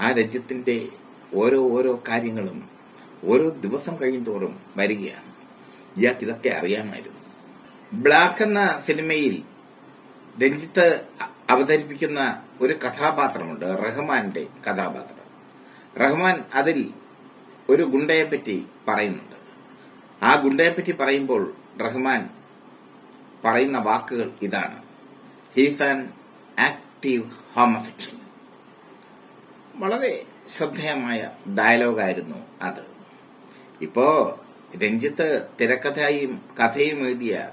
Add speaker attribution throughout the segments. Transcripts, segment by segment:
Speaker 1: ആ രാജ്യത്തിന്റെ ഓരോ ഓരോ കാര്യങ്ങളും ഓരോ ദിവസം കഴിയും തോറും വരികയാണ്. ഇയാൾക്ക് ഇതൊക്കെ അറിയാമായിരുന്നു. ബ്ലാക്ക് എന്ന സിനിമയിൽ രഞ്ജിത്ത് അവതരിപ്പിക്കുന്ന ഒരു കഥാപാത്രമുണ്ട് റഹ്മാന്റെ കഥാപാത്രം. റഹ്മാൻ അതിൽ ഒരു ഗുണ്ടയെ പറ്റി പറയുന്നുണ്ട്. ആ ഗുണ്ടയെ പറ്റി പറയുമ്പോൾ റഹ്മാൻ പറയുന്ന വാക്കുകൾ ഇതാണ്. ഹീസ് ആൻ ആക്റ്റീവ് ഹോമസെക്ഷൻ വളരെ ശ്രദ്ധേയമായ ഡയലോഗായിരുന്നു അത്. ഇപ്പോ രഞ്ജിത്ത് തിരക്കഥയും കഥയും എഴുതിയ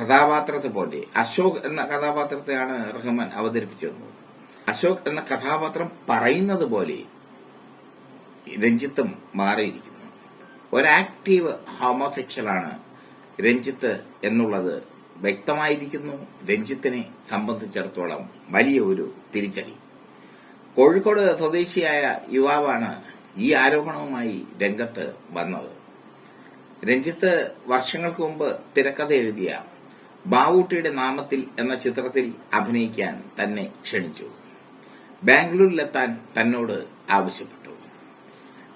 Speaker 1: കഥാപാത്രത്തെ പോലെ അശോക് എന്ന കഥാപാത്രത്തെയാണ് റഹ്മാൻ അവതരിപ്പിച്ചത് അശോക് എന്ന കഥാപാത്രം പറയുന്നത് പോലെ രഞ്ജിത്തും മാറിയിരിക്കുന്നു. ഒരാക്റ്റീവ് ഹോമോസെക്ഷലാണ് രഞ്ജിത്ത് എന്നുള്ളത് വ്യക്തമായിരിക്കുന്നു. രഞ്ജിത്തിനെ സംബന്ധിച്ചിടത്തോളം വലിയ ഒരു തിരിച്ചടി. കോഴിക്കോട് സ്വദേശിയായ യുവാവാണ് ഈ ആരോപണവുമായി രംഗത്ത് വന്നത്. രഞ്ജിത്ത് വർഷങ്ങൾക്ക് മുമ്പ് തിരക്കഥ എഴുതിയ ബാവൂട്ടിയുടെ നാമത്തിൽ എന്ന ചിത്രത്തിൽ അഭിനയിക്കാൻ തന്നെ ക്ഷണിച്ചു. ബാംഗ്ലൂരിലെത്താൻ തന്നോട് ആവശ്യപ്പെട്ടു.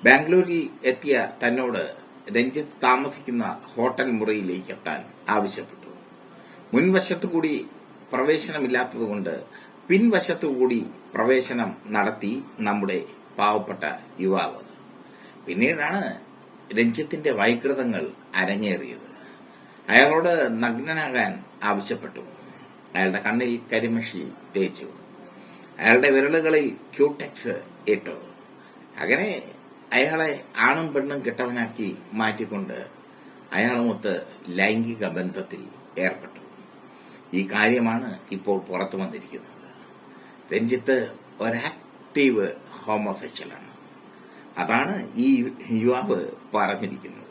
Speaker 1: ബാംഗ്ലൂരിൽ എത്തിയ തന്നോട് രഞ്ജിത്ത് താമസിക്കുന്ന ഹോട്ടൽ മുറിയിലേക്ക് എത്താൻ ആവശ്യപ്പെട്ടു. മുൻവശത്തു കൂടി പ്രവേശനമില്ലാത്തതുകൊണ്ട് പിൻവശത്തു കൂടി പ്രവേശനം നടത്തി നമ്മുടെ പാവപ്പെട്ട യുവാവ്. പിന്നീടാണ് രഞ്ജിത്തിന്റെ വൈകൃതങ്ങൾ അരങ്ങേറിയത്. അയാളോട് നഗ്നനാകാൻ ആവശ്യപ്പെട്ടു. അയാളുടെ കണ്ണിൽ കരിമഷി തേച്ചു. അയാളുടെ വിരലുകളിൽ ക്യൂടെക്സ് ഇട്ടു. അങ്ങനെ അയാളെ ആണും പെണ്ണും കെട്ടവനാക്കി മാറ്റിക്കൊണ്ട് അയാളുമൊത്ത് ലൈംഗിക ബന്ധത്തിൽ ഏർപ്പെട്ടു. ഈ കാര്യമാണ് ഇപ്പോൾ പുറത്തു വന്നിരിക്കുന്നത്. രഞ്ജിത്ത് ഒരാക്റ്റീവ് ഹോമോസെക്ഷലാണ് അതാണ് ഈ യുവാവ് പറഞ്ഞിരിക്കുന്നത്.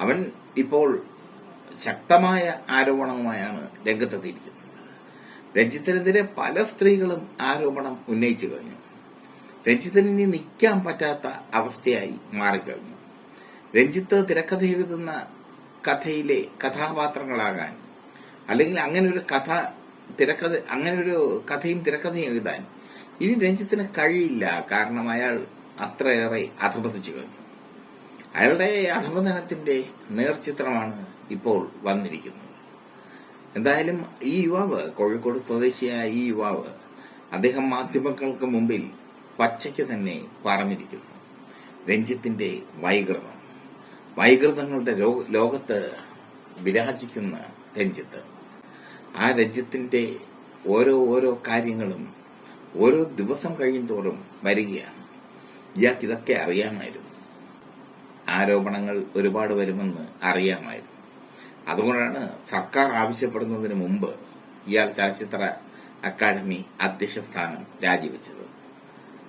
Speaker 1: അവൻ ഇപ്പോൾ ശക്തമായ ആരോപണവുമായാണ് രംഗത്തെത്തിയിരിക്കുന്നത്. രഞ്ജിത്തിനെതിരെ പല സ്ത്രീകളും ആരോപണം ഉന്നയിച്ചു കഴിഞ്ഞു. രഞ്ജിത്തിന് ഇനി നിൽക്കാൻ പറ്റാത്ത അവസ്ഥയായി മാറിക്കഴിഞ്ഞു. രഞ്ജിത്ത് തിരക്കഥ എഴുതുന്ന കഥയിലെ കഥാപാത്രങ്ങളാകാൻ അല്ലെങ്കിൽ അങ്ങനെ ഒരു കഥ തിരക്കഥ അങ്ങനെ ഒരു കഥയും തിരക്കഥയും എഴുതാൻ ഇനി രഞ്ജിത്തിന് കഴിയില്ല. കാരണം അയാൾ അത്രയേറെ അധപതിച്ചു കഴിഞ്ഞു. അയാളുടെ അധപതനത്തിന്റെ നേർചിത്രമാണ് ഇപ്പോൾ വന്നിരിക്കുന്നത്. എന്തായാലും ഈ യുവാവ് കോഴിക്കോട് സ്വദേശിയായ ഈ യുവാവ് അദ്ദേഹം മാധ്യമങ്ങൾക്ക് മുമ്പിൽ പച്ചയ്ക്ക് തന്നെ പറഞ്ഞിരിക്കുന്നു രഞ്ജിത്തിന്റെ വൈകൃതം. വൈകൃതങ്ങളുടെ ലോകത്ത് വിരാജിക്കുന്ന രഞ്ജിത്ത്. ആ രഞ്ജിത്തിന്റെ ഓരോ ഓരോ കാര്യങ്ങളും ഓരോ ദിവസം കഴിയുന്തോറും വരികയാണ്. ഇയാൾക്ക് ഇതൊക്കെ അറിയാമായിരുന്നു. ആരോപണങ്ങൾ ഒരുപാട് വരുമെന്ന് അറിയാമായിരുന്നു. അതുകൊണ്ടാണ് സർക്കാർ ആവശ്യപ്പെടുന്നതിന് മുമ്പ് ഇയാൾ ചലച്ചിത്ര അക്കാദമി അധ്യക്ഷ സ്ഥാനം രാജിവെച്ചത്.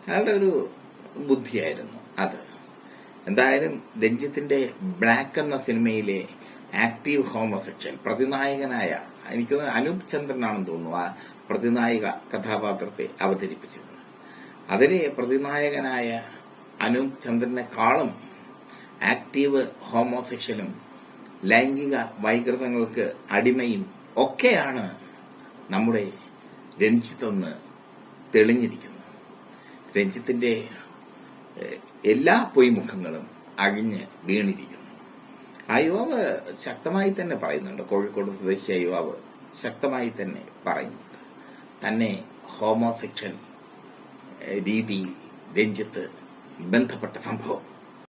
Speaker 1: അയാളുടെ ഒരു ബുദ്ധിയായിരുന്നു അത്. എന്തായാലും രഞ്ജിത്തിന്റെ ബ്ലാക്ക് എന്ന സിനിമയിലെ ആക്റ്റീവ് ഹോമോസെക്ഷൽ പ്രതിനായകനായ എനിക്ക് അനൂപ് ചന്ദ്രനാണെന്ന് തോന്നുന്നു ആ പ്രതിനായക കഥാപാത്രത്തെ അവതരിപ്പിച്ചത് അതിലെ പ്രതിനായകനായ അനൂപ് ചന്ദ്രനെക്കാളും ആക്റ്റീവ് ഹോമോസെക്ഷലും ലൈംഗിക വൈകൃതങ്ങൾക്ക് അടിമയും ഒക്കെയാണ് നമ്മുടെ രഞ്ജിത്തെന്ന് തെളിഞ്ഞിരിക്കുന്നു രഞ്ജിത്തിന്റെ എല്ലാ പൊയ്മുഖങ്ങളും അഴിഞ്ഞ് വീണിരിക്കുന്നു. ആ യുവാവ് ശക്തമായി തന്നെ പറയുന്നുണ്ട്. കോഴിക്കോട് സ്വദേശി യുവാവ് ശക്തമായി തന്നെ പറയുന്നുണ്ട്. തന്നെ ഹോമോസെക്ഷൻ രീതിയിൽ രഞ്ജിത്ത് ബന്ധപ്പെട്ട സംഭവം.